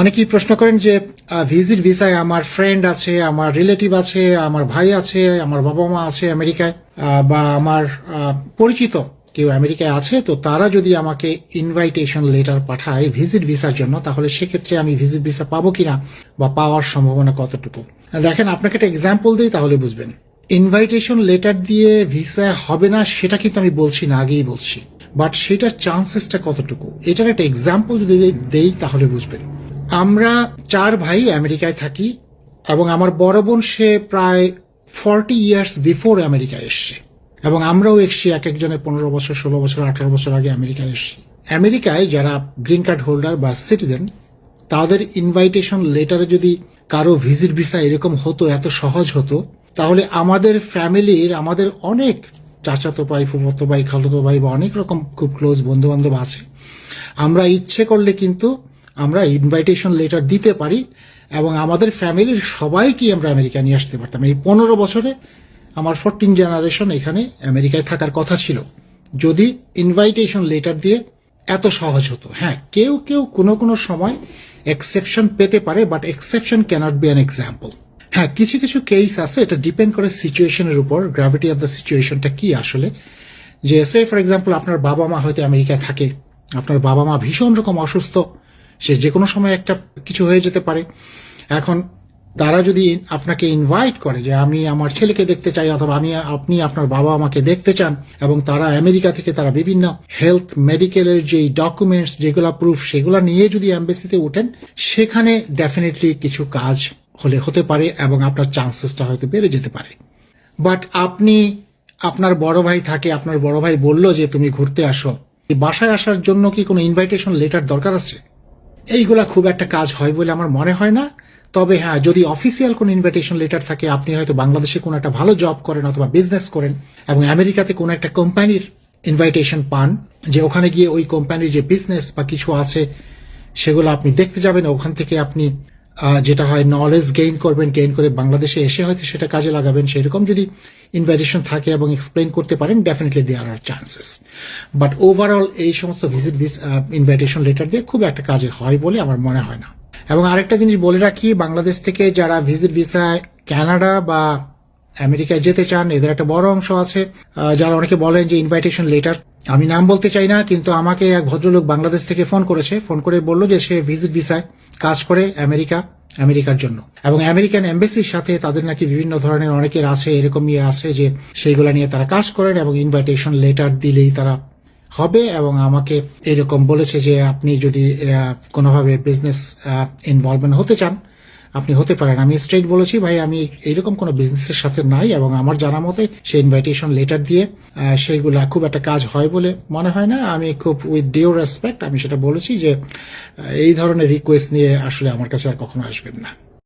অনেকেই প্রশ্ন করেন যে ভিজিট ভিসায় আমার ফ্রেন্ড আছে, আমার রিলেটিভ আছে, আমার ভাই আছে, আমার বাবা মা আছে আমেরিকায় বা আমার পরিচিত কেউ আমেরিকায় আছে, তো তারা যদি আমাকে ইনভাইটেশন লেটার পাঠায় ভিজিট ভিসার জন্য, তাহলে সেক্ষেত্রে আমি ভিজিট ভিসা পাবো কিনা বা পাওয়ার সম্ভাবনা কতটুকু? দেখেন, আপনাকে একটা এক্সাম্পল দিই তাহলে বুঝবেন। ইনভাইটেশন লেটার দিয়ে ভিসা হবে না, সেটা কিন্তু আমি বলছি না, আগেই বলছি। বাট সেটার চান্সেসটা কতটুকু? এটার একটা এক্সাম্পল যদি দেই, তাহলে বুঝবেন। আমরা চার ভাই আমেরিকায় থাকি এবং আমার বড় বোন সে প্রায় ফর্টি ইয়ার্স বিফোর আমেরিকায় এসছে। এবং আমরাও এসছি এক একজনের পনেরো বছর, ষোলো বছর, আঠারো বছর আগে আমেরিকায় এসছি। আমেরিকায় যারা গ্রিন কার্ড হোল্ডার বা সিটিজেন, তাদের ইনভাইটেশন লেটারে যদি কারও ভিজিট ভিসা এরকম হতো, এত সহজ হতো, তাহলে আমাদের ফ্যামিলির, আমাদের অনেক চাচাতো ভাই, ফুফতো ভাই, খালতো ভাই বা অনেক রকম খুব ক্লোজ বন্ধু বান্ধব আছে। আমরা ইচ্ছে করলে কিন্তু আমরা ইনভাইটেশন লেটার দিতে পারি এবং আমাদের ফ্যামিলির সবাইকে আমরা আমেরিকা নিয়ে আসতে পারতাম। এই পনেরো বছরে আমার ফোরটিন জেনারেশন এখানে আমেরিকায় থাকার কথা ছিল। যদি ইনভাইটেশন লেটার দিয়ে এত সহজ হতো। হ্যাঁ কেউ কেউ কোনো কোনো সময় এক্সেপশন পেতে পারে but exception cannot be an example হ্যাঁ কিছু কিছু কেস আছে, এটা ডিপেন্ড করে সিচুয়েশনের উপর গ্র্যাভিটি অফ দ্য সিচুয়েশনটা কি আসলে। যে সে ফর এক্সাম্পল আপনার বাবা মা হয়তো আমেরিকায় থাকে, আপনার বাবা মা ভীষণ রকম অসুস্থ সে যে কোনো সময় একটা কিছু হয়ে যেতে পারে। এখন তারা যদি আপনাকে ইনভাইট করে যে আমি আমার ছেলেকে দেখতে চাই অথবা আমি, আপনি আপনার বাবা আমাকে দেখতে চান এবং তারা আমেরিকা থেকে তারা বিভিন্ন হেলথ মেডিকেলের যে ডকুমেন্টস যেগুলো প্রুফ সেগুলো নিয়ে যদি অ্যাম্বাসিতে ওঠেন, সেখানে ডেফিনেটলি কিছু কাজ হলে হতে পারে এবং আপনার চান্সেসটা হয়তো বেড়ে যেতে পারে। বাট আপনি, আপনার বড় ভাই থাকে, আপনার বড় ভাই বলল যে তুমি ঘুরতে আসো। বাসায় আসার জন্য কি কোনো ইনভাইটেশন লেটার দরকার আছে? এইগুলা খুব একটা কাজ হয় বলে আমার মনে হয় না। তবে হ্যাঁ যদি অফিসিয়াল কোনো ইনভাইটেশন লেটার থাকে, আপনি হয়তো বাংলাদেশে কোনো একটা ভালো জব করেন অথবা বিজনেস করেন এবং আমেরিকাতে কোনো একটা কোম্পানির ইনভাইটেশন পান, যে ওখানে গিয়ে ওই কোম্পানির যে বিজনেস বা কিছু আছে, সেগুলো আপনি দেখতে যাবেন, ওখান থেকে আপনি যেটা হয় নলেজ গেইন করবেন গেইন করে বাংলাদেশে এসে হয়তো সেটা কাজে লাগাবেন, সেরকম যদি ইনভাইটেশন থাকে এবং এক্সপ্লেন করতে পারেন definitely there are chances but overall এই সমস্ত ভিজিট ইনভাইটেশন লেটার দিয়ে খুব একটা কাজে হয় বলে আমার মনে হয় না। এবং আরেকটা জিনিস বলে রাখি, বাংলাদেশ থেকে যারা ভিজিট ভিসায় কানাডা বা আমেরিকায় যেতে চান, এদের একটা বড় অংশ আছে। যারা অনেকে বলেন যে ইনভাইটেশন লেটার আমি নাম বলতে চাই না, কিন্তু আমাকে এক ভদ্রলোক বাংলাদেশ থেকে ফোন করেছে। ফোন করে বলল যে সে ভিজিট ভিসায় কাজ করে আমেরিকা, আমেরিকার জন্য। এবং আমেরিকান এম্বাসির সাথে তাদের নাকি বিভিন্ন ধরনের অনেকের আছে এরকম ইয়ে আছে যে সেইগুলা নিয়ে তারা কাজ করেন এবং ইনভাইটেশন লেটার দিলেই তারা হবে এবং আমাকে এরকম বলেছে যে আপনি যদি কোনোভাবে বিজনেস ইনভলভমেন্ট হতে চান আপনি হতে পারেন। আমি স্ট্রেট বলেছি, ভাই, আমি এইরকম কোনো বিজনেসের সাথে নাই এবং আমার জানা মতে সেই ইনভাইটেশন লেটার দিয়ে সেইগুলো খুব একটা কাজ হয় বলে মনে হয় না। আমি খুব উইথ ডিও রেসপেক্ট আমি সেটা বলেছি যে এই ধরনের রিকোয়েস্ট নিয়ে আসলে আমার কাছে আর কখনো আসবেন না।